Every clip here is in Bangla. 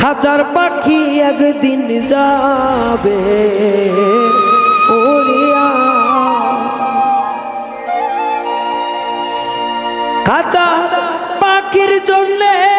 খাচার পাখি একদিন যাবে ওরিয়া খাঁচা পাখির জন্যে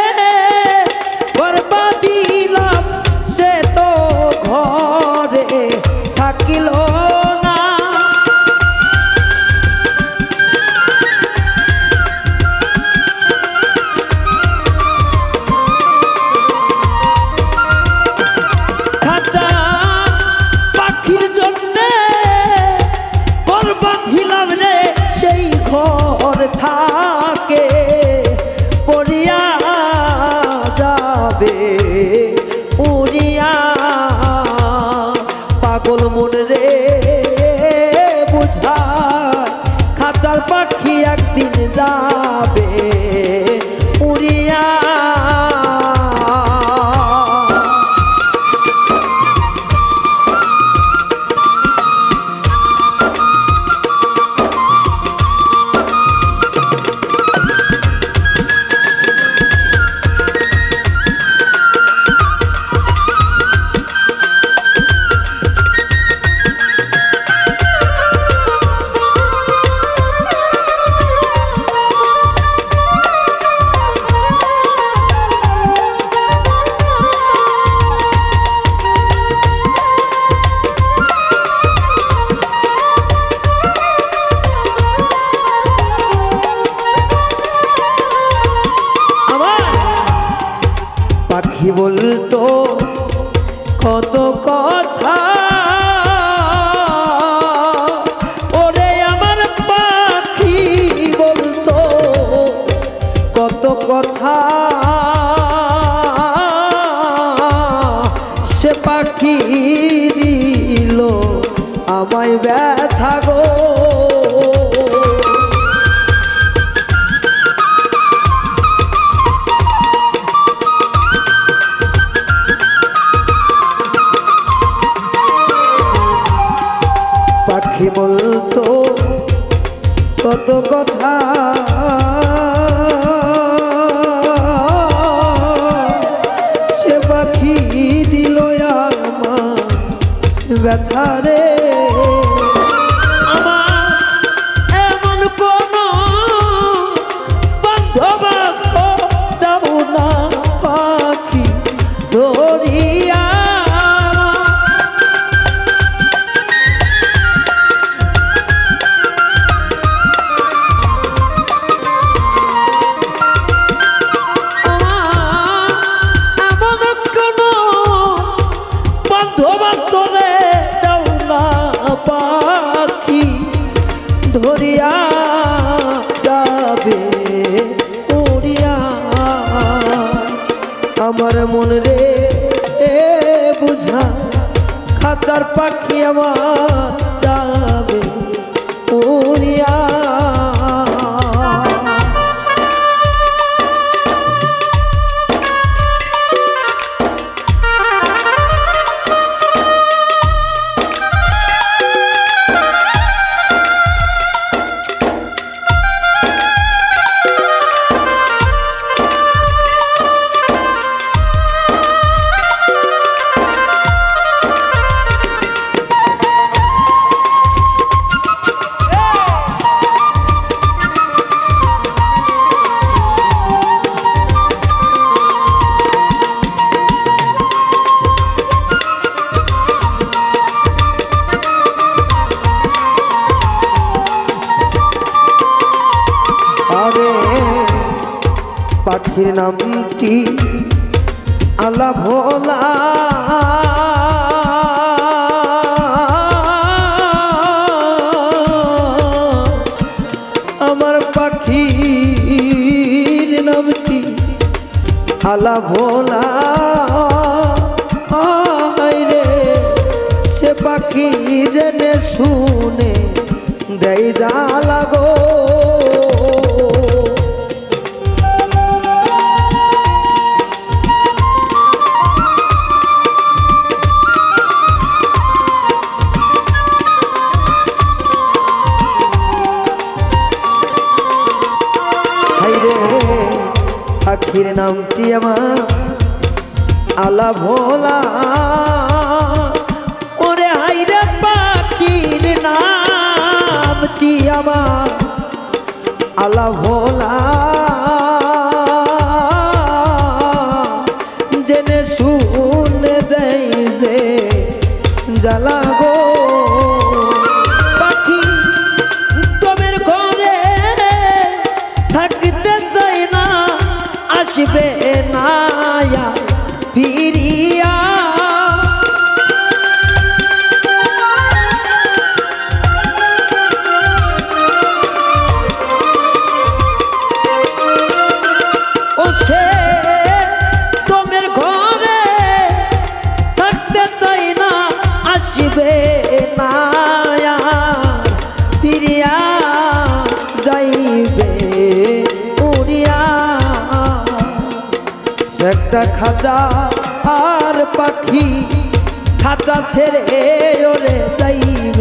পাখি দিল আমার। ব্যথা রে তার পাখি আমার পথের নামটি আলা ভোলা। আমার পাখির নামটি আলা ভোলা। সে পাখি জেনে শুনে দেয় যা লাগো পাখির নামটি আমার আলা ভোলা। ওরে হাইরে পাখির নামটি আমার আলা ভোলা। আসবে না। একটা খাজা আর পাখি খাঁচা ছেড়ে ওরে যাইবে।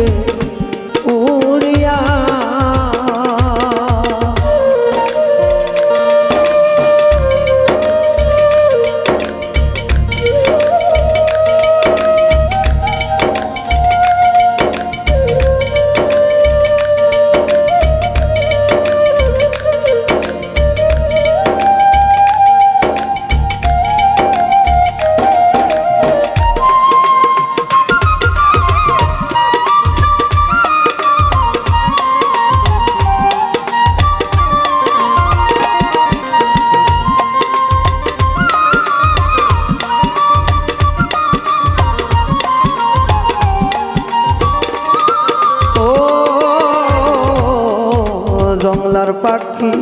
পাখি,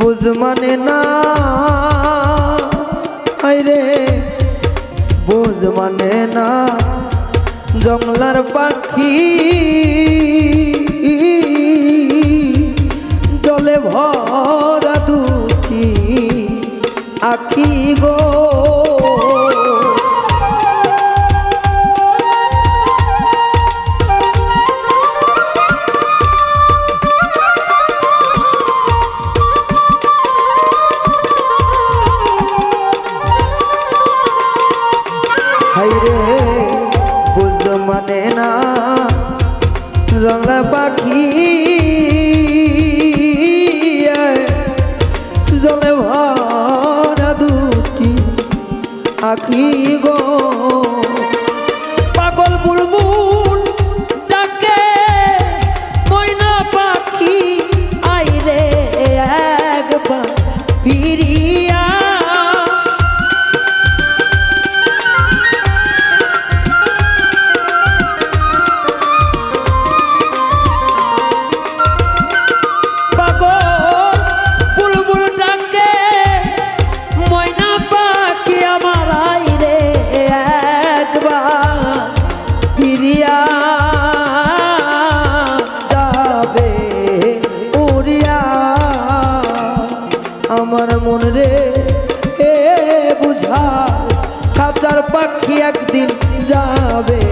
বুঝ মানে না। রে বুঝ মানে না। জংলার পাখি, জলে ভরা দুটি আখি গো। থাকি গো। রে এ বুঝা খাতার পাখি একদিন যাবে।